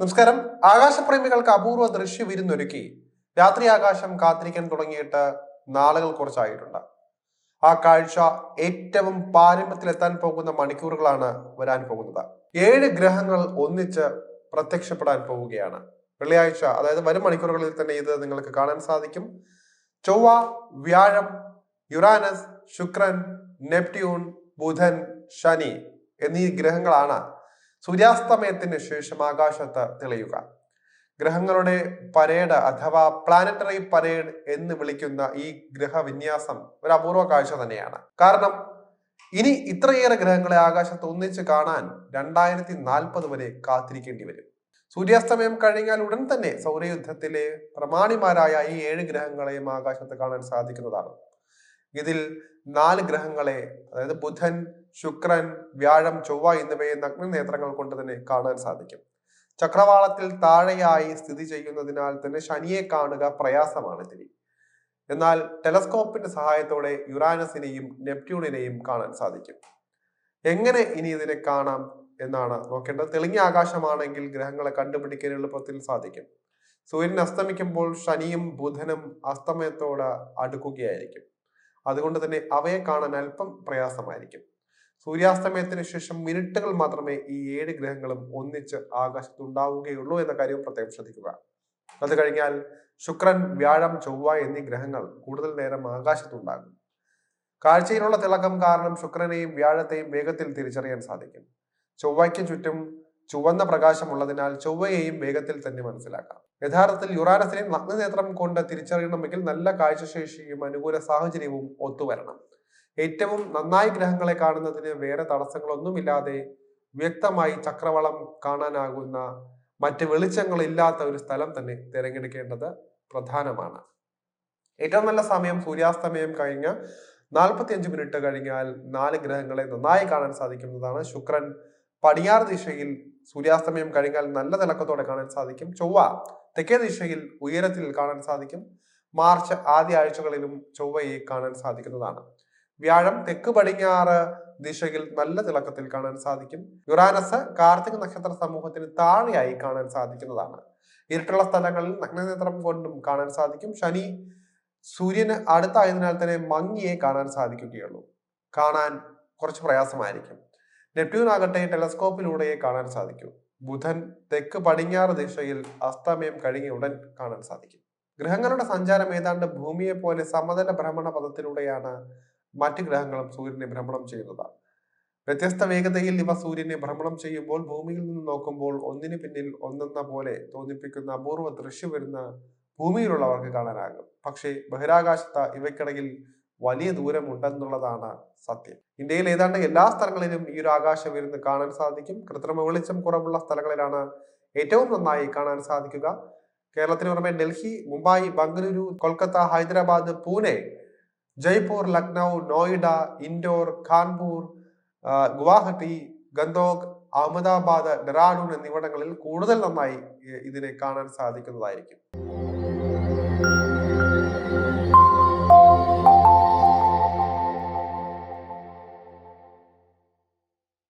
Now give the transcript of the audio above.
നമസ്കാരം. ആകാശപ്രേമികൾക്ക് അപൂർവ ദൃശ്യ വിരുന്നൊരുക്കി രാത്രി ആകാശം കാത്തിരിക്കാൻ തുടങ്ങിയിട്ട് നാളുകൾ കുറച്ചായിട്ടുണ്ട്. ആ കാഴ്ച ഏറ്റവും പാരമ്യത്തിലെത്താൻ പോകുന്ന മണിക്കൂറുകളാണ് വരാൻ പോകുന്നത്. ഏഴ് ഗ്രഹങ്ങൾ ഒന്നിച്ച് പ്രത്യക്ഷപ്പെടാൻ പോവുകയാണ്. വെള്ളിയാഴ്ച അതായത് വരും മണിക്കൂറുകളിൽ തന്നെ ഇത് നിങ്ങൾക്ക് കാണാൻ സാധിക്കും. ചൊവ്വ വ്യാഴം യുറാനസ് ശുക്രൻ നെപ്റ്റ്യൂൺ ബുധൻ ശനി എന്നീ ഗ്രഹങ്ങളാണ് സൂര്യാസ്തമയത്തിന് ശേഷം ആകാശത്ത് തെളിയുക. ഗ്രഹങ്ങളുടെ പരേഡ് അഥവാ പ്ലാനറ്ററി പരേഡ് എന്ന് വിളിക്കുന്ന ഈ ഗ്രഹവിന്യാസം ഒരു അപൂർവ കാഴ്ച തന്നെയാണ്. കാരണം ഇനി ഇത്രയേറെ ഗ്രഹങ്ങളെ ആകാശത്ത് ഒന്നിച്ച് കാണാൻ രണ്ടായിരത്തി നാൽപ്പത് വരെ കാത്തിരിക്കേണ്ടി വരും. സൂര്യാസ്തമയം കഴിഞ്ഞാൽ ഉടൻ തന്നെ സൗരയുദ്ധത്തിലെ പ്രമാണിമാരായ ഈ ഏഴ് ഗ്രഹങ്ങളെയും ആകാശത്ത് കാണാൻ സാധിക്കുന്നതാണ്. ഇതിൽ നാല് ഗ്രഹങ്ങളെ അതായത് ബുധൻ ശുക്രൻ വ്യാഴം ചൊവ്വ എന്നിവയെ നഗ്നനേത്രങ്ങൾ കൊണ്ട് തന്നെ കാണാൻ സാധിക്കും. ചക്രവാളത്തിൽ താഴെയായി സ്ഥിതി ചെയ്യുന്നതിനാൽ തന്നെ ശനിയെ കാണുക പ്രയാസമാണ് ഇതിന് എന്നാൽ ടെലസ്കോപ്പിന്റെ സഹായത്തോടെ യുറാനസിനെയും നെപ്റ്റ്യൂണിനെയും കാണാൻ സാധിക്കും. എങ്ങനെ ഇനി ഇതിനെ കാണാം എന്നാണ് നോക്കേണ്ടത്. തെളിഞ്ഞ ആകാശമാണെങ്കിൽ ഗ്രഹങ്ങളെ കണ്ടുപിടിക്കാൻ എളുപ്പത്തിൽ സാധിക്കും. സൂര്യൻ അസ്തമിക്കുമ്പോൾ ശനിയും ബുധനും അസ്തമയത്തോട് അടുക്കുകയായിരിക്കും. അതുകൊണ്ട് തന്നെ അവയെ കാണാൻ അല്പം പ്രയാസമായിരിക്കും. സൂര്യാസ്തമയത്തിന് ശേഷം മിനിറ്റുകൾ മാത്രമേ ഈ ഏഴ് ഗ്രഹങ്ങളും ഒന്നിച്ച് ആകാശത്തുണ്ടാവുകയുള്ളൂ എന്ന കാര്യവും പ്രത്യേകം ശ്രദ്ധിക്കുക. അത് കഴിഞ്ഞാൽ ശുക്രൻ വ്യാഴം ചൊവ്വ എന്നീ ഗ്രഹങ്ങൾ കൂടുതൽ നേരം ആകാശത്തുണ്ടാകും. കാഴ്ചയിലുള്ള തിളക്കം കാരണം ശുക്രനെയും വ്യാഴത്തെയും വേഗത്തിൽ തിരിച്ചറിയാൻ സാധിക്കും. ചൊവ്വയ്ക്ക് ചുറ്റും ചുവന്ന പ്രകാശമുള്ളതിനാൽ ചൊവ്വയെയും വേഗത്തിൽ തന്നെ മനസ്സിലാക്കാം. യഥാർത്ഥത്തിൽ യുറാനസിനെ നഗ്നനേത്രം കൊണ്ട് തിരിച്ചറിയണമെങ്കിൽ നല്ല കാഴ്ചശേഷിയും അനുകൂല സാഹചര്യവും ഒത്തുവരണം. ഏറ്റവും നന്നായി ഗ്രഹങ്ങളെ കാണുന്നതിന് വേറെ തടസ്സങ്ങളൊന്നുമില്ലാതെ വ്യക്തമായി ചക്രവളം കാണാനാകുന്ന മറ്റ് വെളിച്ചങ്ങളില്ലാത്ത ഒരു സ്ഥലം തന്നെ തിരഞ്ഞെടുക്കേണ്ടത് പ്രധാനമാണ്. ഏറ്റവും നല്ല സമയം സൂര്യാസ്തമയം കഴിഞ്ഞ നാൽപ്പത്തിയഞ്ച് മിനിറ്റ് കഴിഞ്ഞാൽ നാല് ഗ്രഹങ്ങളെ നന്നായി കാണാൻ സാധിക്കുന്നതാണ്. ശുക്രൻ പടിഞ്ഞാറ് ദിശയിൽ സൂര്യാസ്തമയം കഴിഞ്ഞാൽ നല്ല തിളക്കത്തോടെ കാണാൻ സാധിക്കും. ചൊവ്വ തെക്കേ ദിശയിൽ ഉയരത്തിൽ കാണാൻ സാധിക്കും. മാർച്ച് ആദ്യ ആഴ്ചകളിലും ചൊവ്വയെ കാണാൻ സാധിക്കുന്നതാണ്. വ്യാഴം തെക്ക് പടിഞ്ഞാറ് ദിശയിൽ നല്ല തിളക്കത്തിൽ കാണാൻ സാധിക്കും. യുറാനസ് കാർത്തിക നക്ഷത്ര സമൂഹത്തിന് താഴെയായി കാണാൻ സാധിക്കുന്നതാണ്. ഇരുട്ടുള്ള സ്ഥലങ്ങളിൽ നഗ്നനേത്രം കൊണ്ടും കാണാൻ സാധിക്കും. ശനി സൂര്യന് അടുത്തായതിനാൽ തന്നെ മങ്ങിയെ കാണാൻ സാധിക്കുകയുള്ളൂ. കാണാൻ കുറച്ച് പ്രയാസമായിരിക്കും. നെപ്റ്റ്യൂൺ ആകട്ടെ ടെലസ്കോപ്പിലൂടെയേ കാണാൻ സാധിക്കൂ. ബുധൻ തെക്ക് പടിഞ്ഞാറ് ദിശയിൽ അസ്തമയം കഴിഞ്ഞ ഉടൻ കാണാൻ സാധിക്കും. ഗ്രഹങ്ങളുടെ സഞ്ചാരം ഏതാണ്ട് ഭൂമിയെ പോലെ സമതല ഭ്രമണ പദത്തിലൂടെയാണ് മറ്റ് ഗ്രഹങ്ങളും സൂര്യനെ ഭ്രമണം ചെയ്യുന്നതാണ്. വ്യത്യസ്ത വേഗതയിൽ ഇവ സൂര്യനെ ഭ്രമണം ചെയ്യുമ്പോൾ ഭൂമിയിൽ നിന്ന് നോക്കുമ്പോൾ ഒന്നിന് പിന്നിൽ ഒന്നെന്ന പോലെ തോന്നിപ്പിക്കുന്ന അപൂർവ ദൃശ്യം വരുന്ന ഭൂമിയിലുള്ളവർക്ക് കാണാനാകും. പക്ഷേ ബഹിരാകാശത്ത് ഇവയ്ക്കിടയിൽ വലിയ ദൂരമുണ്ടെന്നുള്ളതാണ് സത്യം. ഇന്ത്യയിൽ ഏതാണ്ട് എല്ലാ സ്ഥലങ്ങളിലും ഈ ഒരു ആകാശം വിരുന്ന് കാണാൻ സാധിക്കും. കൃത്രിമ വെളിച്ചം കുറവുള്ള സ്ഥലങ്ങളിലാണ് ഏറ്റവും നന്നായി കാണാൻ സാധിക്കുക. കേരളത്തിന് പുറമെ ഡൽഹി മുംബൈ ബംഗളൂരു കൊൽക്കത്ത ഹൈദരാബാദ് പൂനെ ജയ്പൂർ ലക്നൗ നോയിഡ ഇൻഡോർ കാൺപൂർ ഗുവാഹട്ടി ഗന്തോക് അഹമ്മദാബാദ് ഡെറാഡൂൺ എന്നിവിടങ്ങളിൽ കൂടുതൽ നന്നായി ഇതിനെ കാണാൻ സാധിക്കുന്നതായിരിക്കും.